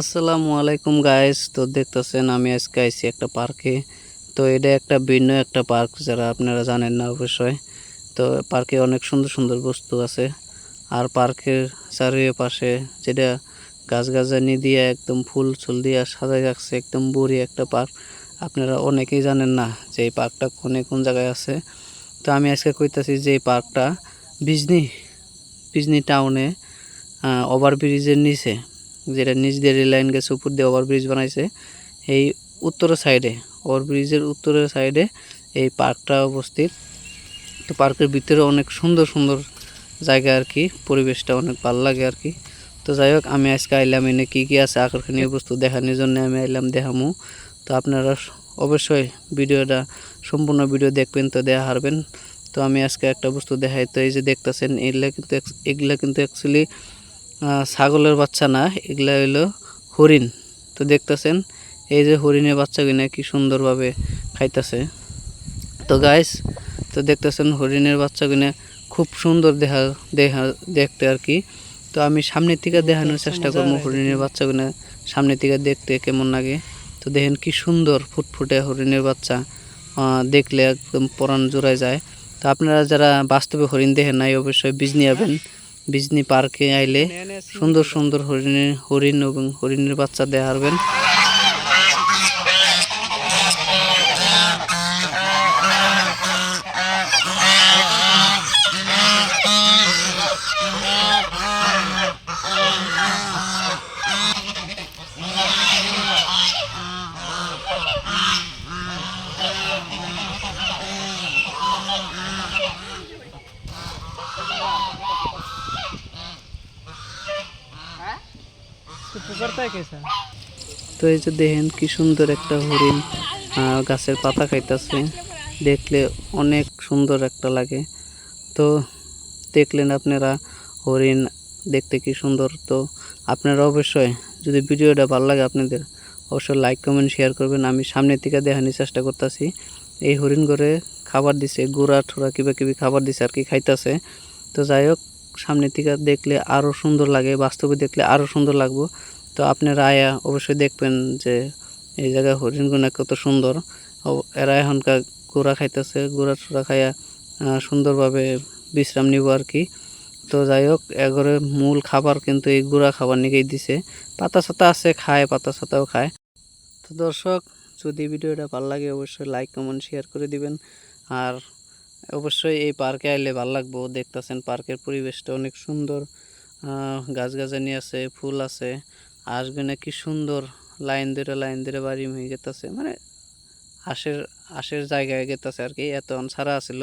আসসালামু আলাইকুম গাইস তো দেখতেছেন, আমি আজকে আইছি একটা পার্কে তো এটা একটা ভিন্ন একটা পার্ক যারা আপনারা জানেন না অবশ্যই। তো পার্কে অনেক সুন্দর সুন্দর বস্তু আছে। আর পার্কের চারিপাশে যেটা গাছ গাছানি দিয়ে একদম ফুল ছুল দিয়ে সাজাই রাখছে একদম বুড়ি একটা পার্ক আপনারা অনেকেই জানেন না যে এই পার্কটা কোনে কোন জায়গায় আছে। তো আমি আজকে কইতাছি যে এই পার্কটা বিজনি বিজনি টাউনে ওভারব্রিজের নিচে। যেটা নিচ দিয়ে রেল লাইন গেছে উপর দিয়ে ওভারব্রিজ বানাইছে, এই উত্তরের সাইডে ওভারব্রিজের উত্তরের সাইডে এই পার্কটা অবস্থিত। তো পার্কের ভিতরে অনেক সুন্দর সুন্দর জায়গা আর কি পরিবেশটা অনেক ভালো লাগে আর কি তো যাই হোক, আমি আজকে আইলাম এনে কী কী আছে আকর্ষণীয় বস্তু দেখানোর জন্য আমি আইলাম দেখামু। তো আপনারা অবশ্যই ভিডিওটা, সম্পূর্ণ ভিডিও দেখবেন তো দেখা হারবেন। তো আমি আজকে একটা বস্তু দেখাই, তো এই যে দেখতেছেন, এগুলা কিন্তু এগুলা কিন্তু অ্যাকচুয়ালি ছাগলের বাচ্চা না এগুলা হইল হরিণ। তো দেখতেছেন এই যে হরিণের বাচ্চাগুলো কি সুন্দরভাবে খাইতেছে। তো গাইস তো দেখতেছেন হরিণের বাচ্চাগুলো খুব সুন্দর দেখা দেখা দেখতে আর কি। তো আমি সামনের থেকে দেখানোর চেষ্টা করব হরিণের বাচ্চাগুলো সামনের থেকে দেখতে কেমন লাগে। তো দেখেন কি সুন্দর ফুটফুটে হরিণের বাচ্চা দেখলে একদম পরাণ জোড়ায় যায়। তো আপনারা যারা বাস্তবে হরিণ দেখেন নাই অবশ্যই বিজনি যাবেন। বিজনি পার্কে আইলে সুন্দর সুন্দর হরিণের হরিণ এবং হরিণের বাচ্চা দেখা তো এই যে দেখেন কি সুন্দর একটা হরিণ গাছের পাতা খাইতেছে। দেখলে অনেক সুন্দর একটা লাগে। তো দেখলেন আপনারা হরিণ দেখতে কি সুন্দর। তো আপনারা অবশ্যই যদি ভিডিওটা ভালো লাগে আপনাদের, অবশ্যই লাইক কমেন্ট শেয়ার করবেন। আমি সামনের থেকে দেখানোর চেষ্টা করতেছি। এই হরিণ ঘরে খাবার দিছে, গুড়া ঠোরা কিবা কিবি খাবার দিছে আর কি খাইতেছে। তো যাই হোক সামনের থেকে দেখলে আরও সুন্দর লাগে, বাস্তবে দেখলে আরও সুন্দর লাগবো। তো আপনারা আয়া অবশ্যই দেখবেন যে এই জায়গায় হরিণগুনা কত সুন্দর। এরা এখনকার গোড়া খাইতেছে গোড়া টোড়া খাইয়া সুন্দরভাবে বিশ্রাম নিব আর কি। তো যাই হোক এগরে মূল খাবার কিন্তু এই গুঁড়া খাবার নিকেই দিছে। পাতা সাতা আছে, খায়, পাতা সাতাও খায়। তো দর্শক, যদি ভিডিওটা ভালো লাগে, অবশ্যই লাইক কমেন্ট শেয়ার করে দিবেন। আর অবশ্যই এই পার্কে আইলে ভালো লাগবো। দেখতেছেন পার্কের পরিবেশটা অনেক সুন্দর। আহ, গাছগাছালি আছে ফুল আছে। আসবে কি সুন্দর লাইন ধরে লাইন ধরে বাড়ি হয়ে গেতেছে। মানে আশের আশের জায়গায় গেতেছে আর কি এত ছাড়া আছিল।